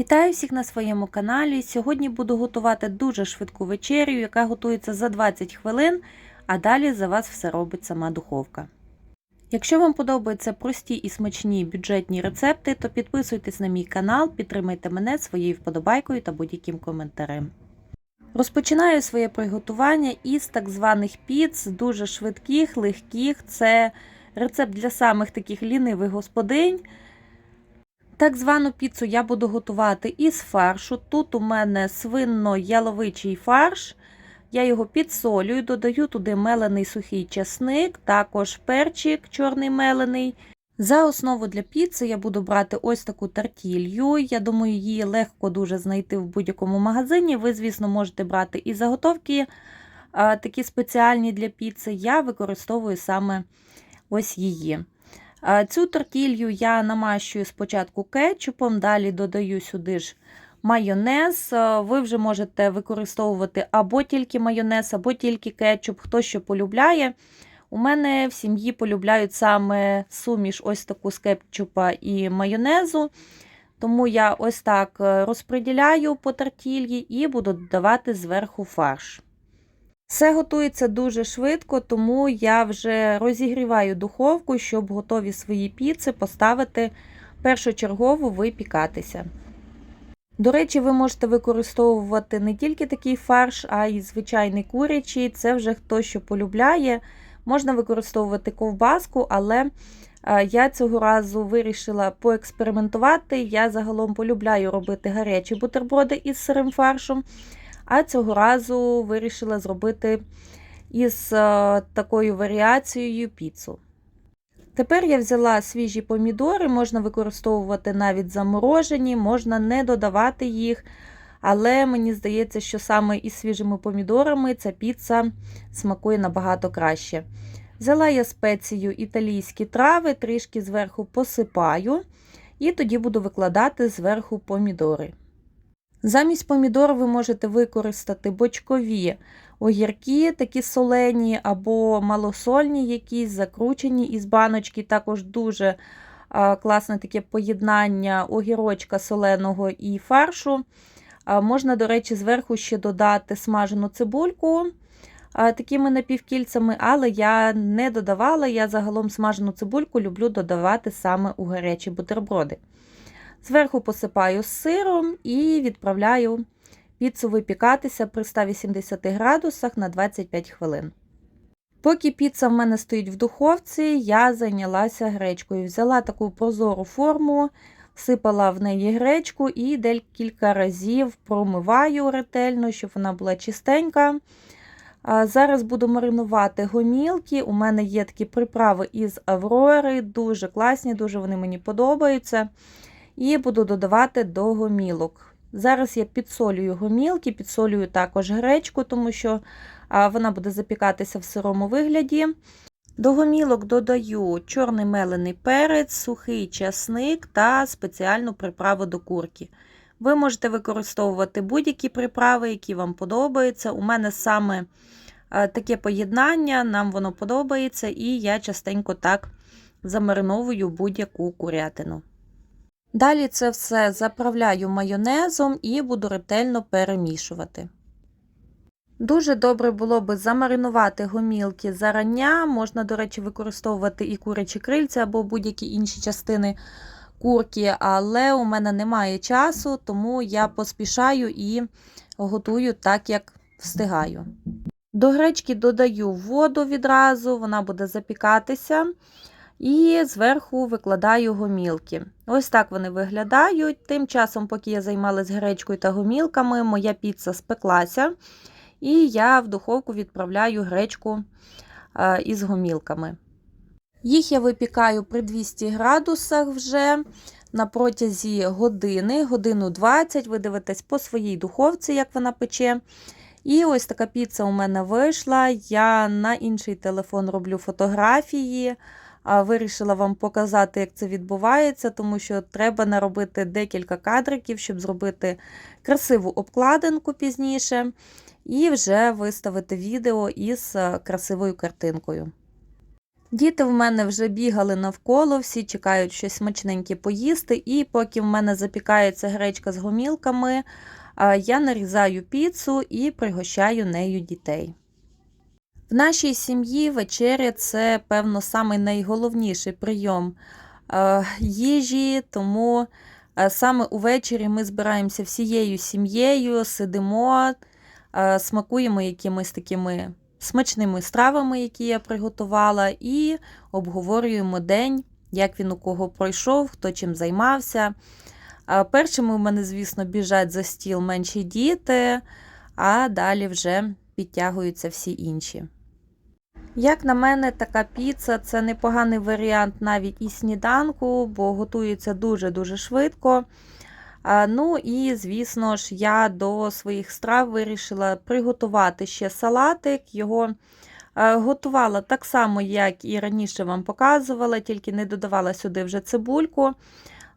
Вітаю всіх на своєму каналі. Сьогодні буду готувати дуже швидку вечерю, яка готується за 20 хвилин, а далі за вас все робить сама духовка. Якщо вам подобаються прості і смачні бюджетні рецепти, то підписуйтесь на мій канал, підтримайте мене своєю вподобайкою та будь-яким коментарем. Розпочинаю своє приготування із так званих піц, дуже швидких, легких. Це рецепт для самих таких лінивих господинь. Так звану піцу я буду готувати із фаршу. Тут у мене свинно-яловичий фарш. Я його підсолюю, додаю туди мелений сухий часник, також перчик чорний мелений. За основу для піци я буду брати ось таку тартілью. Я думаю, її легко дуже знайти в будь-якому магазині. Ви, звісно, можете брати і заготовки такі спеціальні для піци. Я використовую саме ось її. Цю тортілью я намащую спочатку кетчупом, далі додаю сюди ж майонез. Ви вже можете використовувати або тільки майонез, або тільки кетчуп, хто що полюбляє. У мене в сім'ї полюбляють саме суміш ось таку з кетчупа і майонезу. Тому я ось так розподіляю по тортільї і буду додавати зверху фарш. Все готується дуже швидко, тому я вже розігріваю духовку, щоб готові свої піци поставити першочергово випікатися. До речі, ви можете використовувати не тільки такий фарш, а й звичайний курячий. Це вже хто що полюбляє. Можна використовувати ковбаску, але я цього разу вирішила поекспериментувати. Я загалом полюбляю робити гарячі бутерброди із сирим фаршом. А цього разу вирішила зробити із такою варіацією піцу. Тепер я взяла свіжі помідори, можна використовувати навіть заморожені, можна не додавати їх. Але мені здається, що саме із свіжими помідорами ця піца смакує набагато краще. Взяла я спецію італійські трави, трішки зверху посипаю, і тоді буду викладати зверху помідори. Замість помідор ви можете використати бочкові огірки, такі солені або малосольні, якісь закручені із баночки. Також дуже класне таке поєднання огірочка соленого і фаршу. Можна, до речі, зверху ще додати смажену цибульку такими напівкільцями, але я не додавала, я загалом смажену цибульку люблю додавати саме у гарячі бутерброди. Зверху посипаю сиром і відправляю піцу випікатися при 180 градусах на 25 хвилин. Поки піца в мене стоїть в духовці, я зайнялася гречкою. Взяла таку прозору форму, всипала в неї гречку і декілька разів промиваю ретельно, щоб вона була чистенька. Зараз буду маринувати гомілки. У мене є такі приправи із Аврори, дуже класні, дуже вони мені подобаються. І буду додавати до гомілок. Зараз я підсолюю гомілки, підсолюю також гречку, тому що вона буде запікатися в сирому вигляді. До гомілок додаю чорний мелений перець, сухий часник та спеціальну приправу до курки. Ви можете використовувати будь-які приправи, які вам подобаються. У мене саме таке поєднання, нам воно подобається, і я частенько так замариновую будь-яку курятину. Далі це все заправляю майонезом і буду ретельно перемішувати. Дуже добре було би замаринувати гомілки зарання. Можна, до речі, використовувати і курячі крильця або будь-які інші частини курки, але у мене немає часу, тому я поспішаю і готую так, як встигаю. До гречки додаю воду відразу, вона буде запікатися. І зверху викладаю гомілки. Ось так вони виглядають. Тим часом, поки я займалась гречкою та гомілками, моя піца спеклася. І я в духовку відправляю гречку із гомілками. Їх я випікаю при 200 градусах вже на протязі години, годину 20. Ви дивитесь по своїй духовці, як вона пече. І ось така піца у мене вийшла. Я на інший телефон роблю фотографії. Вирішила вам показати, як це відбувається, тому що треба наробити декілька кадриків, щоб зробити красиву обкладинку пізніше, і вже виставити відео із красивою картинкою. Діти в мене вже бігали навколо, всі чекають щось смачненьке поїсти, і поки в мене запікається гречка з гомілками, я нарізаю піцу і пригощаю нею дітей. В нашій сім'ї вечеря це, певно, самий найголовніший прийом е, їжі, тому е, саме увечері ми збираємося всією сім'єю, сидимо, е, смакуємо якимись такими смачними стравами, які я приготувала, і обговорюємо день, як він у кого пройшов, хто чим займався. Першими у мене, звісно, біжать за стіл менші діти, а далі вже підтягуються всі інші. Як на мене, така піца це непоганий варіант навіть і сніданку, бо готується дуже-дуже швидко. Ну і, звісно ж, я до своїх страв вирішила приготувати ще салатик. Його е, готувала так само, як і раніше вам показувала, тільки не додавала сюди вже цибульку.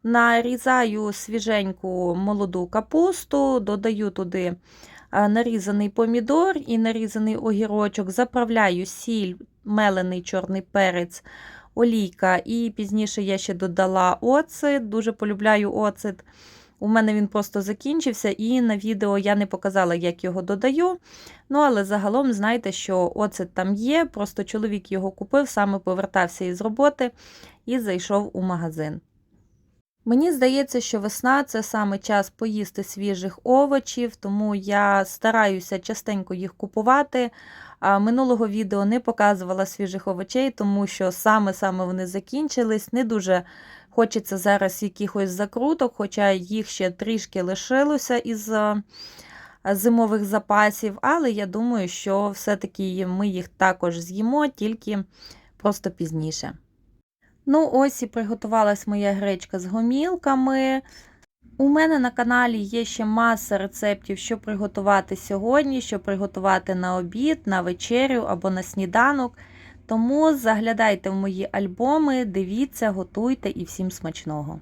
Нарізаю свіженьку молоду капусту, додаю туди нарізаний помідор і нарізаний огірочок, заправляю сіль, мелений чорний перець, олійка, і пізніше я ще додала оцет. Дуже полюбляю оцет. У мене він просто закінчився, і на відео я не показала, як його додаю. Ну, але загалом знаєте, що оцет там є, просто чоловік його купив, саме повертався із роботи і зайшов у магазин. Мені здається, що весна це саме час поїсти свіжих овочів, тому я стараюся частенько їх купувати. Минулого відео не показувала свіжих овочей, тому що саме-саме вони закінчились. Не дуже хочеться зараз якихось закруток, хоча їх ще трішки лишилося із зимових запасів, але я думаю, що все-таки ми їх також з'їмо, тільки просто пізніше. Ну, ось і приготувалась моя гречка з гомілками. У мене на каналі є ще маса рецептів, що приготувати сьогодні, що приготувати на обід, на вечерю або на сніданок. Тому заглядайте в мої альбоми, дивіться, готуйте і всім смачного!